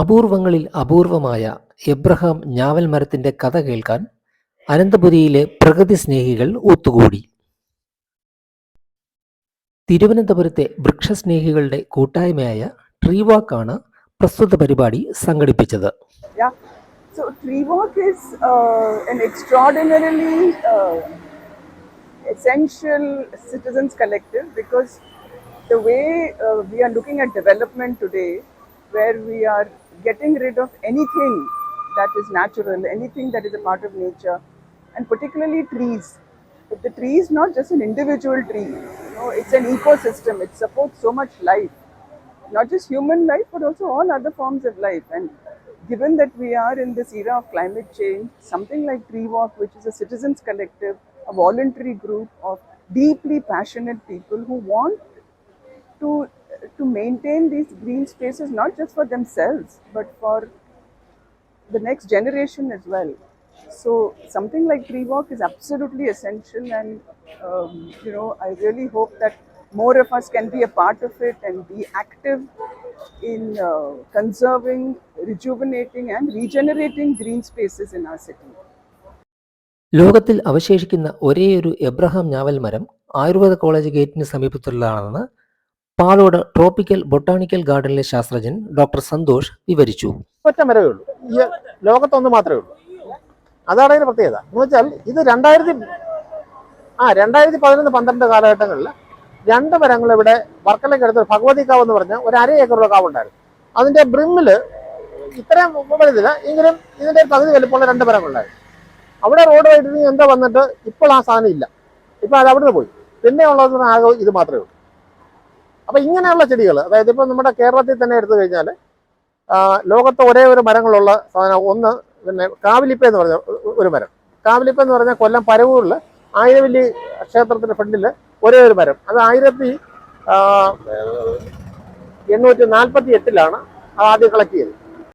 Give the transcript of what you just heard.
അപൂർവങ്ങളിൽ അപൂർവമായ എബ്രഹാം ഞാവൽ മരത്തിന്റെ കഥ കേൾക്കാൻ അനന്തപുരിയിലെ പ്രകൃതി സ്നേഹികൾ ഒത്തുകൂടി. തിരുവനന്തപുരത്തെ വൃക്ഷസ്നേഹികളുടെ കൂട്ടായ്മയായ ട്രീവാക്കാണ് പ്രസ്തുത പരിപാടി സംഘടിപ്പിച്ചത്. Where we are getting rid of anything that is natural, anything that is a part of nature, and particularly trees. But the tree is not just an individual tree. You know, it's an ecosystem. It supports so much life not just human life, but also all other forms of life. And given that we are in this era of climate change, something like Tree Walk, which is a citizens collective, a voluntary group of deeply passionate people who want to to maintain these green spaces not just for themselves but for the next generation as well. So something like tree walk is absolutely essential, and um, you know I really hope that more of us can be a part of it and be active in uh, conserving, rejuvenating, and regenerating green spaces in our city. ലോകത്തിൽ അവശേഷിക്കുന്ന ഒരേയൊരു Abraham ഞാവൽ മരം Ayurveda college ഗേറ്റിന് സമീപത്തുള്ളതാണെന്ന് Palode tropical botanical ഗാർഡനിലെ ശാസ്ത്രജ്ഞൻ doctor Santhosh വിവരിച്ചു. ഒറ്റ മരമേ ഉള്ളൂ. ഈ ലോകത്തൊന്ന് മാത്രമേ ഉള്ളൂ. അതാണ് അതിന്റെ പ്രത്യേകത. എന്ന് വെച്ചാൽ ഇത് രണ്ടായിരത്തി ആ രണ്ടായിരത്തി പതിനൊന്ന് പന്ത്രണ്ട് കാലഘട്ടങ്ങളിൽ രണ്ട് മരങ്ങൾ ഇവിടെ വർക്കലയ്ക്ക് അടുത്ത് ഭഗവതി കാവ് എന്ന് പറഞ്ഞ ഒരു അര ഏക്കറുള്ള കാവ് ഉണ്ടായിരുന്നു. അതിന്റെ ബ്രിമ്മിൽ ഇത്രയും വലുതില്ല എങ്കിലും ഇതിന്റെ പകുതി വലുപ്പമുള്ള രണ്ട് മരങ്ങളുണ്ടായിരുന്നു. അവിടെ റോഡ് വൈദ്യുതി എന്താ വന്നിട്ട് ഇപ്പോൾ ആ സാധനം ഇല്ല. ഇപ്പൊ അത് അവിടുന്ന് പോയി. പിന്നെ ഉള്ളത് ആകെ ഇത് മാത്രമേ ഉള്ളൂ. അപ്പൊ ഇങ്ങനെയുള്ള ചെടികൾ അതായത് ഇപ്പൊ നമ്മുടെ കേരളത്തിൽ തന്നെ എടുത്തു കഴിഞ്ഞാൽ ലോകത്ത് ഒരേ ഒരു മരങ്ങളുള്ള സാധനം ഒന്ന് പിന്നെ കാവിലിപ്പ എന്ന് പറഞ്ഞ ഒരു മരം. കാവിലിപ്പ എന്ന് പറഞ്ഞാൽ കൊല്ലം പരവൂരിൽ ആയിരവല്ലി ക്ഷേത്രത്തിന്റെ ഫ്രണ്ടിൽ ഒരേ ഒരു മരം. അത് ആയിരത്തി എണ്ണൂറ്റി നാൽപ്പത്തി എട്ടിലാണ് ആദ്യം കളക്ട് ചെയ്തത്.